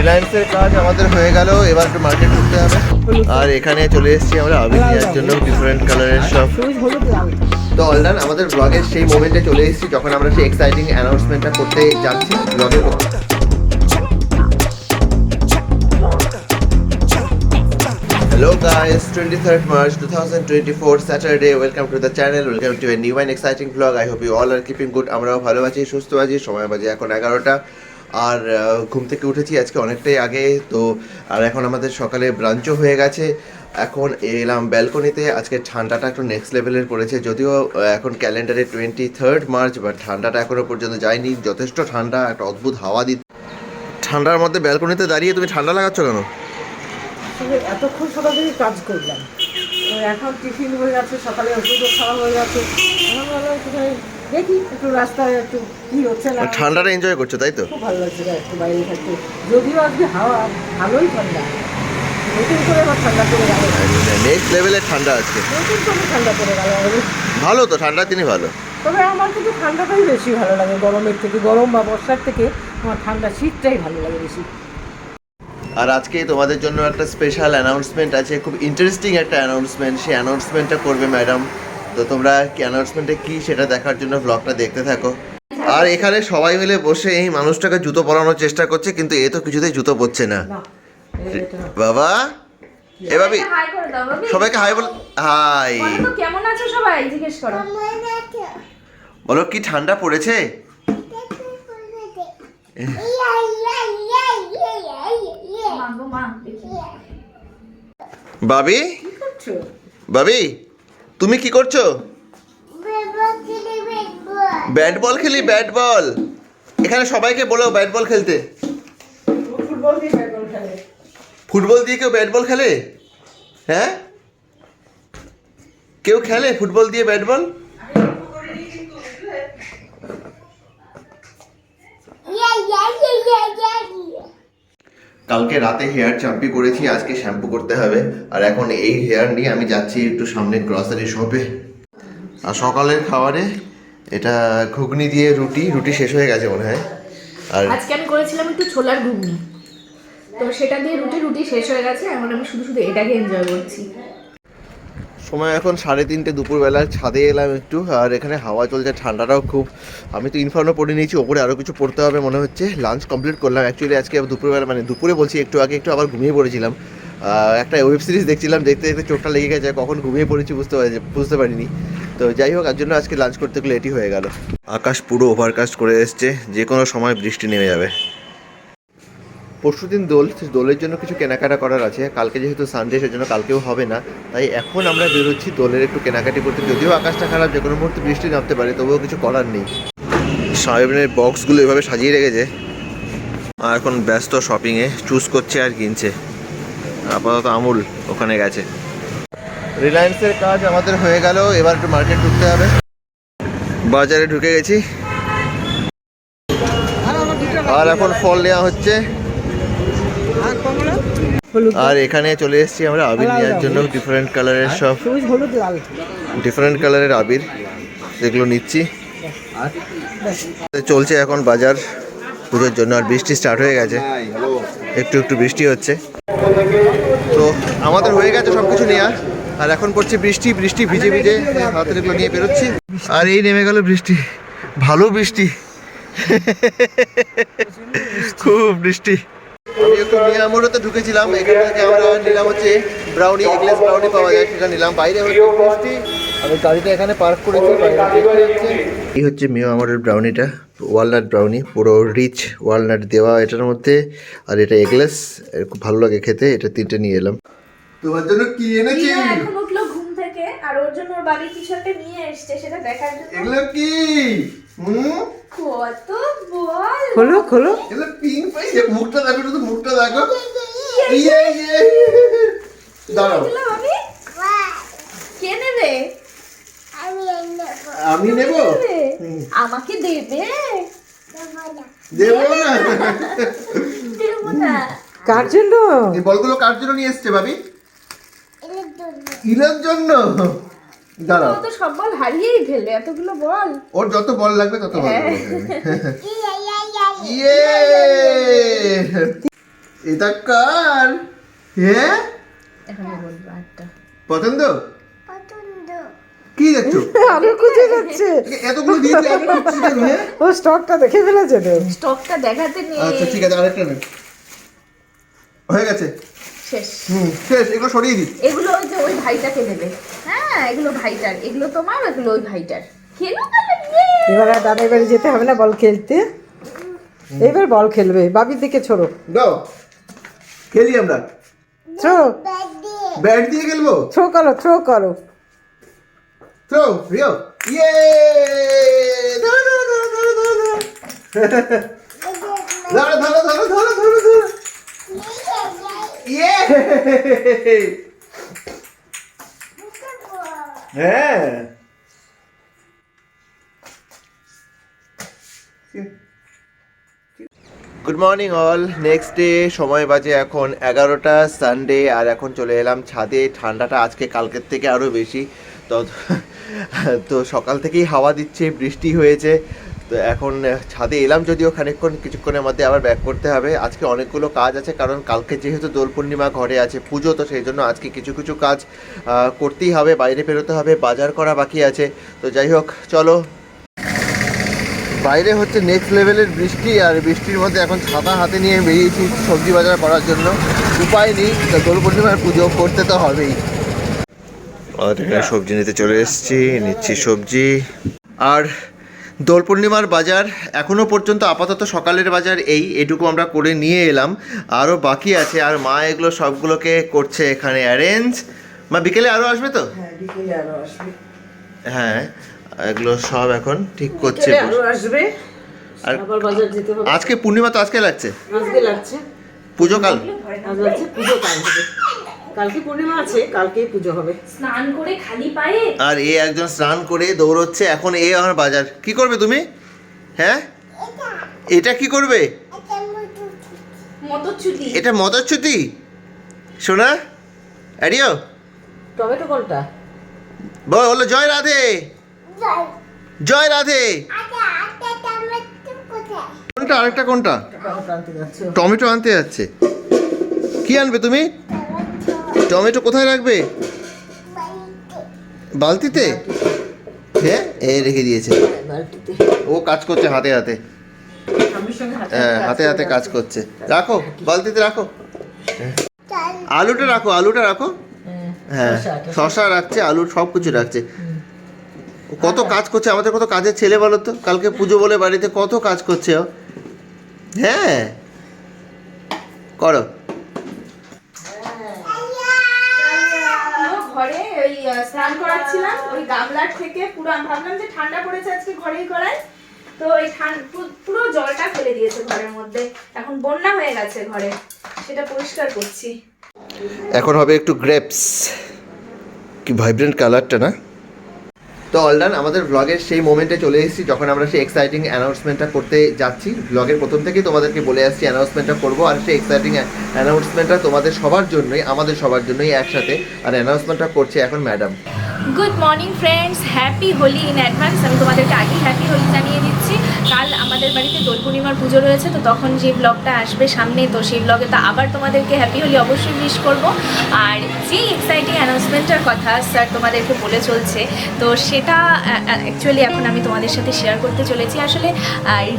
রিলায়েন্সের কাজ আমাদের হয়ে গেল এবার একটু মার্কেট ঢুকতে হবে আর এখানে চলে এসেছি আমরা আবির নেওয়ার জন্য ডিফারেন্ট কালারের সব তো অলডান আমাদের ব্লগের সেই মোমেন্টে চলে এসেছি যখন আমরা সেই এক্সাইটিং অ্যানাউন্সমেন্টটা করতে যাচ্ছি ব্লগের Hello guys, 23rd March 2024 Saturday. Welcome to the channel. Welcome to a new and exciting vlog. I hope you all are keeping good. আমরাও ভালো আছি সুস্থ আছি সময় বাজে এখন এগারোটা আর ঘুম থেকে উঠেছি আজকে অনেকটাই আগে, তো আর এখন আমাদের সকালে ব্রাঞ্চও হয়ে গেছে। এখন এলাম ব্যালকনিতে আজকে ঠান্ডাটা একটু নেক্সট লেভেলের পড়েছে, যদিও এখন ক্যালেন্ডারে টোয়েন্টি থার্ড মার্চ বাট ঠান্ডাটা এখনও পর্যন্ত যায়নি, যথেষ্ট ঠান্ডা, একটা অদ্ভুত হাওয়া দি ঠান্ডার মধ্যে ব্যালকনিতে দাঁড়িয়ে তুমি ঠান্ডা লাগাচ্ছ কেন? এতক্ষণ সকাল থেকে কাজ করলাম। এখন টিফিন হয়ে যাচ্ছে সকালে ওষুধও খাওয়া হয়ে একটুখানি দেখি একটু রাস্তায় একটু কি হচ্ছে না। ঠান্ডাটা এনজয় করছ তাই তো? খুব ভালো লাগছে একটু বাইরে থাকতে। যদিও আজকে হাওয়া ভালোই ঠান্ডা। নতুন করে আবার ঠান্ডা পড়ে গেল। নেক্সট লেভেলের ঠান্ডা আজকে। নতুন করে ঠান্ডা পড়ে গেল ভালো তো ঠান্ডা তিনি ভালো। তবে আমার কিন্তু ঠান্ডাটাই বেশি ভালো লাগে গরমের থেকে। গরম বা বর্ষার থেকে আমার ঠান্ডা শীতটাই ভালো লাগে বেশি। আর আজকে তোমাদের জন্য একটা স্পেশাল অ্যানাউন্সমেন্ট আছে খুব ইন্টারেস্টিং একটা অ্যানাউন্সমেন্ট সেই অ্যানাউন্সমেন্টটা করবে ম্যাডাম তো তোমরা কি অ্যানাউন্সমেন্টে কি সেটা দেখার জন্য ব্লগটা দেখতে থাকো। আর এখানে সবাই মিলে বসে এই মানুষটাকে জুতো পরানোর চেষ্টা করছে কিন্তু এ তো কিছুতেই জুতো পরছে না। বাবা এ ভাবি হাই করে দাও বাবি সবাইকে হাই বল হাই কেমন আছো সবাই? জিজ্ঞেস করো। বলো কি ঠান্ডা পড়েছে? বাবি বাবি তুমি কি করছ? ব্যাট বল খেলি ব্যাট বল এখানে সবাইকে বলো ব্যাট বল খেলতে। ফুটবল দিয়ে ফুটবল দিয়ে কেউ ব্যাট বল খেলে? হ্যাঁ? কেউ খেলে ফুটবল দিয়ে ব্যাট বল কালকে রাতে হেয়ার চাম্পি করেছি, আজকে শ্যাম্পু করতে হবে। আর এখন এই হেয়ার নিয়ে আমি যাচ্ছি একটু সামনে গ্রসারি শপে আর সকালের খাবারে এটা ঘুগনি দিয়ে রুটি রুটি শেষ হয়ে গেছে মনে হয়। আর আজকে আমি করেছিলাম একটু ছোলার ঘুগনি। তো সেটা দিয়ে রুটি রুটি শেষ হয়ে গেছে, এখন আমি শুধু শুধু এটাকে এনজয় করছি। সময় এখন সাড়ে তিনটে দুপুরবেলা, ছাদে এলাম একটু, আর এখানে হাওয়া চলছে, ঠান্ডাটাও খুব। আমি তো ইনফর্মও পড়ে নিয়েছি, ওপরে আরও কিছু পড়তে হবে মনে হচ্ছে। লাঞ্চ কমপ্লিট করলাম অ্যাকচুয়ালি আজকে দুপুরবেলা মানে দুপুরে বলছি, একটু আগে একটু আবার ঘুমিয়ে পড়েছিলাম। একটা ওয়েব সিরিজ দেখছিলাম, দেখতে দেখতে চোখটা লেগে গেছে, কখন ঘুমিয়ে পড়েছি বুঝতে পারি বুঝতে পারিনি। তো যাই হোক আর জন্য আজকে লাঞ্চ করতে গেলে এটি হয়ে গেল। আকাশ পুরো ওভারকাস্ট করে এসছে যে কোনো সময় বৃষ্টি নেমে যাবে। পরশুদিন দোল সেই দোলের জন্য কিছু কেনাকাটা করার আছে। কালকে যেহেতু সানডে সেজন্য কালকেও হবে না। তাই এখন আমরা বেরোচ্ছি দোলের একটু কেনাকাটি করতে। যদিও আকাশটা খারাপ, যে কোনো মুহূর্তে বৃষ্টি নামতে পারে, তবুও কিছু করার নেই। সাহেবের বক্সগুলো এভাবে সাজিয়ে রেখেছে। আর এখন ব্যস্ত শপিংয়ে চুজ করছে আর কিনছে। আপাতত আমুল ওখানে গেছে। রিলায়েন্সের কাজ আমাদের হয়ে গেল, এবার একটু মার্কেট ঢুকতে হবে। বাজারে ঢুকে গেছি। আর এখন ফল নেওয়া হচ্ছে। আর কমলা? হলুদ আর এখানে চলে এসেছি আমরা আবির নেওয়ার জন্য ডিফারেন্ট কালারের সব। ডিফারেন্ট কালারের আবির যেগুলো নিচ্ছি। চলছে এখন বাজার পুজোর জন্য আর বৃষ্টি স্টার্ট হয়ে গেছে। একটু একটু বৃষ্টি হচ্ছে। তো আমাদের হয়ে গেছে সব কিছু নেওয়া আর এখন পড়ছে বৃষ্টি বৃষ্টি ভিজে ভিজে হাতের এগুলো নিয়ে বেরোচ্ছি। আর এই নেমে গেল বৃষ্টি। ভালো বৃষ্টি। খুব বৃষ্টি। ঢুকেছিলাম। এখান থেকে আমরা নিলাম হচ্ছে ব্রাউনি এগলেস ব্রাউনি পাওয়া যায় সেটা নিলাম। বাইরে হচ্ছে বৃষ্টি আমি গাড়িটা এখানে পার্ক করেছি হচ্ছে। এই হচ্ছে মিয়ামোরের ব্রাউনিটা ওয়ালনাট ব্রাউনি পুরো রিচ ওয়ালনাট দেওয়া এটার মধ্যে। আর এটা এগলেস খুব ভালো লাগে খেতে এটা তিনটে নিয়ে এলাম। তোমার জন্য কি এনেছি? উঠল ঘুম থেকে আর ওর জন্য ওর বাড়ি কিছু একটা নিয়ে এসছে সেটা দেখার জন্য। এগুলো কি? হুম? কত বল খোলো খোলো। এগুলো পিঙ্ক পাইছে মুখটা দেখো শুধু মুখটা দেখো। ইয়ে ইয়ে। দাঁড়াও। আমি? কে নেবে? আমি নেব? আমাকে দেবে? দেবো না। দেবো না। কার জন্য? এই বলগুলো কার জন্য নিয়ে এসছে ভাবি? ইলের জন্য। দাঁড়াও। তো সব বল হারিয়েই ফেলবে এতগুলো বল। ওর যত বল লাগবে তত বল হ্যাঁ। ইয়ে এটা কার? হ্যাঁ? পছন্দ? কি দেখছ? আরও খুঁজে যাচ্ছে। এতগুলো দিয়েছি আমি দেখছি হ্যাঁ? ও স্টকটা দেখে ফেলেছে তো। স্টকটা দেখাতে নেই। আচ্ছা ঠিক আছে আরেকটা হয়ে গেছে। শেষ। হুম শেষ এগুলো সরিয়ে দিই। এগুলো ওই যে ওই ভাইটাকে দেবে। হ্যাঁ এগুলো ভাইটার এগুলো তোমার এগুলো ওই ভাইটার। খেলো তাহলে ইয়ে! এবার দাদার বাড়ি যেতে হবে না বল খেলতে? এবার বল খেলবে বাবির দিকে ছোড়ো। দাও খেলি আমরা। থ্রো ব্যাট দিয়ে খেলব? থ্রো করো থ্রো করো। থ্রো রিও ইয়ে! ধরো ধরো ধরো ধরো। ধরো ধরো ধরো ধরো ধরো ধরো ধরো। ইয়ে! হ্যাঁ। Good morning all next day সময় বাজে এখন এগারোটা সানডে আর এখন চলে এলাম ছাদে। ঠান্ডাটা আজকে, কালকের থেকে আরও বেশি। তো তো সকাল থেকেই হাওয়া দিচ্ছে, বৃষ্টি হয়েছে। তো এখন ছাদে এলাম যদিও খানিকক্ষণ, কিছুক্ষণের মধ্যে আবার ব্যাক করতে হবে। আজকে অনেকগুলো কাজ আছে, কারণ কালকে যেহেতু দোল পূর্ণিমা ঘরে আছে পুজো, তো সেই জন্য আজকে কিছু কিছু কাজ করতেই হবে, বাইরে বেরোতে হবে, বাজার করা বাকি আছে। তো যাই হোক, চলো বাইরে হচ্ছে নেক্সট লেভেলের বৃষ্টি আর বৃষ্টির মধ্যে এখন ছাতা হাতে নিয়ে বেরিয়েছি সবজি বাজার করার জন্য। উপায় নেই তো দোল পূর্ণিমার পুজো করতে তো হবেই। আর এখানে সবজি নিতে চলে এসেছি নিচ্ছি সবজি। আর দোল পূর্ণিমার বাজার এখনও পর্যন্ত আপাতত সকালের বাজার এই এটুকু আমরা করে নিয়ে এলাম। আরও বাকি আছে আর মা এগুলো সবগুলোকে করছে এখানে অ্যারেঞ্জ মা বিকেলে আরও আসবে তো? হ্যাঁ এগুলো সব এখন ঠিক করছে আসবে। আর আবার বাজার যেতে হবে। আজকে পূর্ণিমা তো আজকে লাগছে। আজকে লাগছে। পুজো কাল। আজ পুজো কাল কালকে পূর্ণিমা আছে কালকেই পুজো হবে। স্নান করে খালি পায়ে? আর এ একজন স্নান করে দৌড়চ্ছে এখন এ আমার বাজার। কি করবে তুমি? হ্যাঁ? এটা কি করবে? মতো চুটি এটা মদচ্ছুতি শোনা? অ্যাডিও টমেটো কোনটা বল হলো জয় রাধে। জয়। রাধে। কোনটা আরেকটা কোনটা? টমেটো আনতে যাচ্ছে। ও। টমেটো আনতে যাচ্ছে। কি আনবে তুমি? টমেটো কোথায় রাখবে? বালতিতে? হ্যাঁ এ রেখে দিয়েছে। ও কাজ করছে হাতে হাতে। হাতে হ্যাঁ হাতে হাতে কাজ করছে। রাখো বালতিতে রাখো। আলুটা রাখো আলুটা রাখো। হ্যাঁ শশাটা। শশা রাখছে আলু সব কিছু রাখছে কত কাজ করছে আমাদের কত কাজের ছেলে বলো তো? কালকে পুজো বলে বাড়িতে কত কাজ করছে ও? হ্যাঁ। করো। পুরো ঘরে ওই স্নান করাচ্ছিলাম ওই গামলার থেকে পুরো আমি ভাবলাম যে ঠান্ডা পড়েছে আজকে ঘরেই করাই। তো এই পুরো জলটা ফেলে দিয়েছে ঘরের মধ্যে। এখন বন্যা হয়ে গেছে ঘরে সেটা পরিষ্কার করছি। এখন হবে একটু গ্রেপস কি ভাইব্রেন্ট কালারটা না? তো অলডান আমাদের ব্লগের সেই মোমেন্টে চলে এসেছি যখন আমরা সেই এক্সাইটিং অ্যানাউন্সমেন্টটা করতে যাচ্ছি। ব্লগের প্রথম থেকেই তোমাদেরকে বলে আসছি অ্যানাউন্সমেন্টটা করব আর সেই এক্সাইটিং অ্যানাউন্সমেন্টটা তোমাদের সবার জন্যই, আমাদের সবার জন্যই একসাথে। আর অ্যানাউন্সমেন্টটা করছে এখন madam good morning friends happy Holi in advance আমি তোমাদেরকে আগেই হ্যাপি হোলি জানিয়ে দিচ্ছি। কাল আমাদের বাড়িতে দোল পূর্ণিমার পুজো রয়েছে, তো তখন যে ব্লগটা আসবে সামনে, তো সেই ব্লগে তো আবার তোমাদেরকে হ্যাপি হোলি অবশ্যই উইশ করব। আর যে এক্সাইটিং অ্যানাউন্সমেন্টের কথা স্যার তোমাদেরকে বলে চলছে, তো সেটা অ্যাকচুয়ালি এখন আমি তোমাদের সাথে শেয়ার করতে চলেছি। আসলে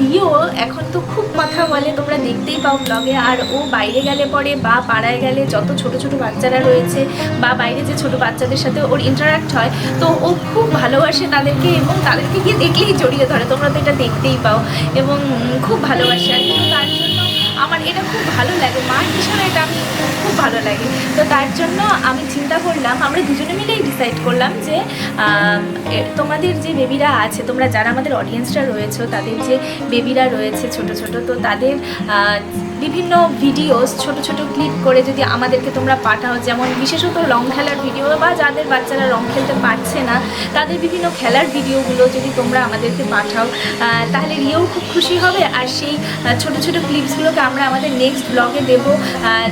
রিও এখন তো খুব কথা বলে, তোমরা দেখতেই পাও ব্লগে আর ও বাইরে গেলে পরে বা পাড়ায় গেলে যত ছোট ছোট বাচ্চারা রয়েছে বা বাইরে যে ছোট বাচ্চাদের সাথে ওর ইন্টারাক্ট হয়। তো ও খুব ভালোবাসে তাদেরকে এবং তাদেরকে গিয়ে দেখলেই জড়িয়ে ধরে। তোমরা তো এটা দেখতেই পাও এবং খুব ভালোবাসে আর তার জন্য আমার এটা খুব ভালো লাগে। মা হিসাবে এটা আমি খুব ভালো লাগে। তো তার জন্য আমি চিন্তা করলাম, আমরা দুজনে মিলেই ডিসাইড করলাম যে তোমাদের যে বেবিরা আছে, তোমরা যারা আমাদের অডিয়েন্সরা রয়েছে, তাদের যে বেবিরা রয়েছে ছোট ছোট, তো তাদের বিভিন্ন ভিডিওস ছোট ছোট ক্লিপ করে যদি আমাদেরকে তোমরা পাঠাও, যেমন বিশেষত রং খেলার ভিডিও বা যাদের বাচ্চারা রং খেলতে পারছে না, তাদের বিভিন্ন খেলার ভিডিওগুলো যদি তোমরা আমাদেরকে পাঠাও তাহলে রিয়েও খুব খুশি হবে। আর সেই ছোট ছোট ক্লিপসগুলোকে আমরা আমাদের নেক্সট ব্লগে দেব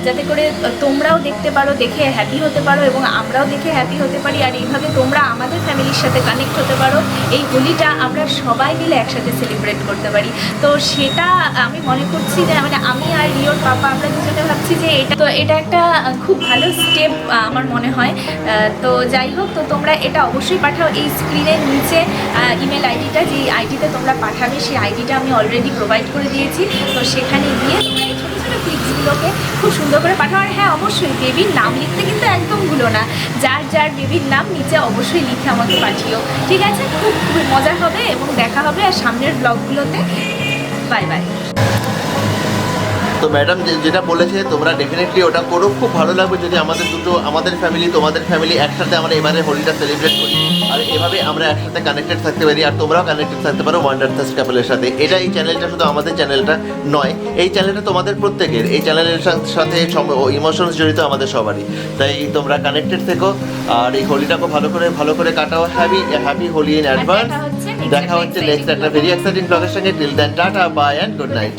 যাতে করে তোমরাও দেখতে পারো, দেখে হ্যাপি হতে পারো এবং আমরাও দেখে হ্যাপি হতে পারি। আর এইভাবে তোমরা আমাদের ফ্যামিলির সাথে কানেক্ট হতে পারো। এই হোলিটা আমরা সবাই মিলে একসাথে সেলিব্রেট করতে পারি। তো সেটা আমি মনে করছি যে মানে আমি আর রিওর পাপা আমরা দুজনে ভাবছি যে এটা, তো এটা একটা খুব ভালো স্টেপ আমার মনে হয়। তো যাই হোক, তো তোমরা এটা অবশ্যই পাঠাও। এই স্ক্রিনের নিচে ইমেল আইডিটা যে আইডিতে তোমরা পাঠাবে, সেই আইডিটা আমি অলরেডি প্রোভাইড করে দিয়েছি। তো সেখানে গিয়ে খুব সুন্দর করে পাঠাও। আর হ্যাঁ অবশ্যই বেবির নাম লিখতে কিন্তু একদম ভুলো না। যার যার বেবির নাম নিচে অবশ্যই লিখে আমাকে পাঠিও। ঠিক আছে? খুব খুব মজা হবে এবং দেখা হবে আর সামনের ব্লগগুলোতে। Bye bye. তো ম্যাডাম যেটা বলেছে, তোমরা ডেফিনেটলি ওটা করো। খুব ভালো লাগবে যদি আমাদের দুটো, আমাদের ফ্যামিলি তোমাদের ফ্যামিলি একসাথে আমরা এবারে হোলিটা সেলিব্রেট করি। আর এভাবে আমরা একসাথে কানেক্টেড থাকতে পারি আর তোমরাও কানেক্টেড থাকতে পারো ওয়ান্ডার থার্স কাপলের সাথে। এটা এই চ্যানেলটা শুধু আমাদের চ্যানেলটা নয় এই চ্যানেলটা তোমাদের প্রত্যেকের। এই চ্যানেলের সাথে ইমোশনস জড়িত আমাদের সবারই। তাই তোমরা কানেক্টেড থেকো আর এই হোলিটাকে ভালো করে ভালো করে কাটাও। Happy happy Holi in advance দেখা হচ্ছে নেক্সট একটা ভেরি এক্সাইটিং ব্লগের সঙ্গে। Till then tata bye and good night